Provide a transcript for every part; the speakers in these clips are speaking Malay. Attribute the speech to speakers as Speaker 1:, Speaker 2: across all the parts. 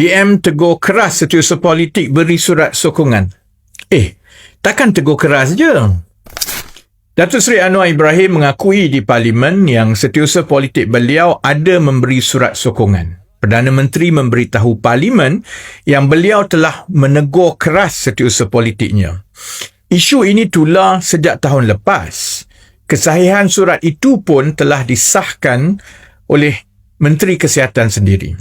Speaker 1: PM tegur keras setiausaha politik beri surat sokongan. Eh, takkan tegur keras je. Datuk Seri Anwar Ibrahim mengakui di Parlimen yang setiausaha politik beliau ada memberi surat sokongan. Perdana Menteri memberitahu Parlimen yang beliau telah menegur keras setiausaha politiknya. Isu ini tular sejak tahun lepas. Kesahihan surat itu pun telah disahkan oleh Menteri Kesihatan sendiri.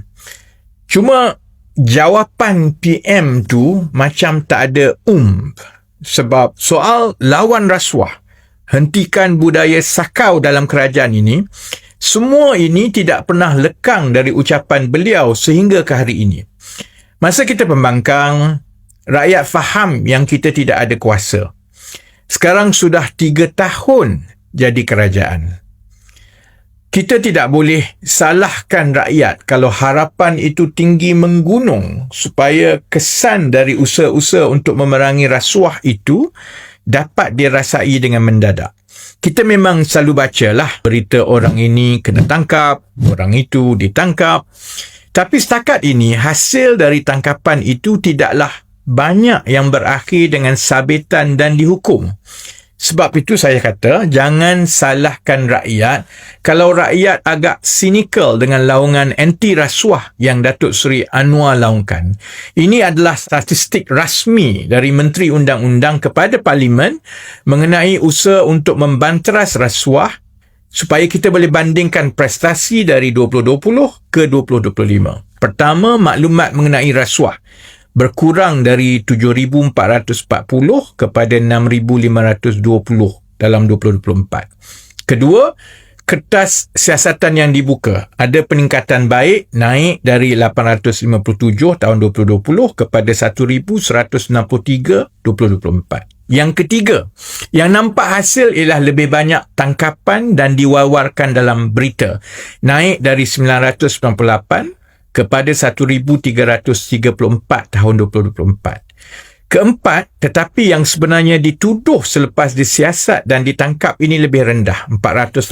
Speaker 1: Cuma jawapan PM tu macam tak ada um sebab soal lawan rasuah hentikan budaya sakau dalam kerajaan ini semua ini tidak pernah lekang dari ucapan beliau sehingga ke hari ini. Masa kita pembangkang, rakyat faham yang kita tidak ada kuasa. Sekarang sudah tiga tahun jadi kerajaan. Kita tidak boleh salahkan rakyat kalau harapan itu tinggi menggunung supaya kesan dari usaha-usaha untuk memerangi rasuah itu dapat dirasai dengan mendadak. Kita memang selalu bacalah berita orang ini kena tangkap, orang itu ditangkap. Tapi setakat ini hasil dari tangkapan itu tidaklah banyak yang berakhir dengan sabitan dan dihukum. Sebab itu saya kata, jangan salahkan rakyat kalau rakyat agak sinikal dengan laungan anti rasuah yang Datuk Seri Anwar laungkan. Ini adalah statistik rasmi dari Menteri Undang-Undang kepada Parlimen mengenai usaha untuk membanteras rasuah supaya kita boleh bandingkan prestasi dari 2020 ke 2025. Pertama, maklumat mengenai rasuah berkurang dari 7,440 kepada 6,520 dalam 2024. Kedua, kertas siasatan yang dibuka ada peningkatan baik naik dari 857 tahun 2020 kepada 1,163 2024. Yang ketiga, yang nampak hasil ialah lebih banyak tangkapan dan diwawarkan dalam berita. Naik dari 998 kepada 1334 tahun 2024. Keempat, tetapi yang sebenarnya dituduh selepas disiasat dan ditangkap ini lebih rendah, 480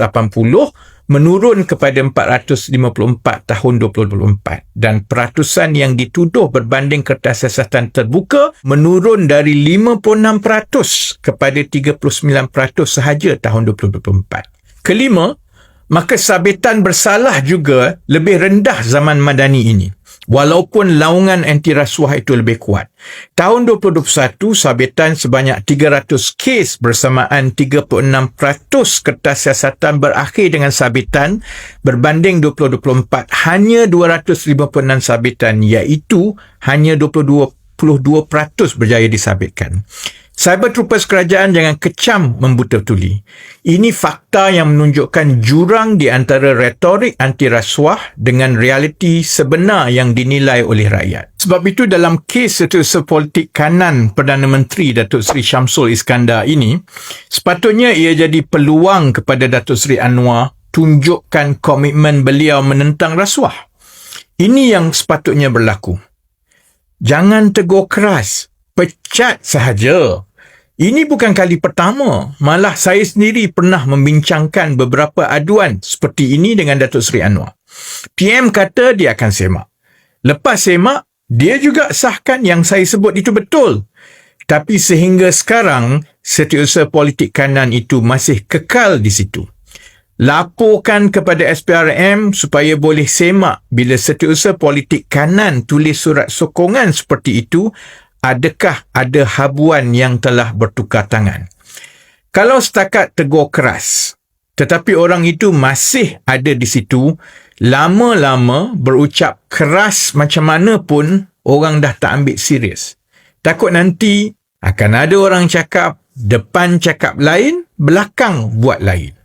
Speaker 1: menurun kepada 454 tahun 2024 dan peratusan yang dituduh berbanding kertas siasatan terbuka menurun dari 56% kepada 39% sahaja tahun 2024. Kelima, maka sabitan bersalah juga lebih rendah zaman madani ini. Walaupun laungan anti rasuah itu lebih kuat. Tahun 2021, sabitan sebanyak 300 kes bersamaan 36% kertas siasatan berakhir dengan sabitan berbanding 2024 hanya 256 sabitan iaitu hanya 22% berjaya disabitkan. Cyber Troopers kerajaan jangan kecam membuta tuli. Ini fakta yang menunjukkan jurang di antara retorik anti rasuah dengan realiti sebenar yang dinilai oleh rakyat. Sebab itu dalam kes setiausaha politik kanan Perdana Menteri Datuk Seri Syamsul Iskandar ini, sepatutnya ia jadi peluang kepada Datuk Seri Anwar tunjukkan komitmen beliau menentang rasuah. Ini yang sepatutnya berlaku. Jangan tegur keras, pecat sahaja. Ini bukan kali pertama, malah saya sendiri pernah membincangkan beberapa aduan seperti ini dengan Datuk Seri Anwar. PM kata dia akan semak. Lepas semak, dia juga sahkan yang saya sebut itu betul. Tapi sehingga sekarang, setiausaha politik kanan itu masih kekal di situ. Laporkan kepada SPRM supaya boleh semak bila setiausaha politik kanan tulis surat sokongan seperti itu adakah ada habuan yang telah bertukar tangan? Kalau setakat tegur keras, tetapi orang itu masih ada di situ, lama-lama berucap keras macam mana pun orang dah tak ambil serius. Takut nanti akan ada orang cakap, depan cakap lain, belakang buat lain.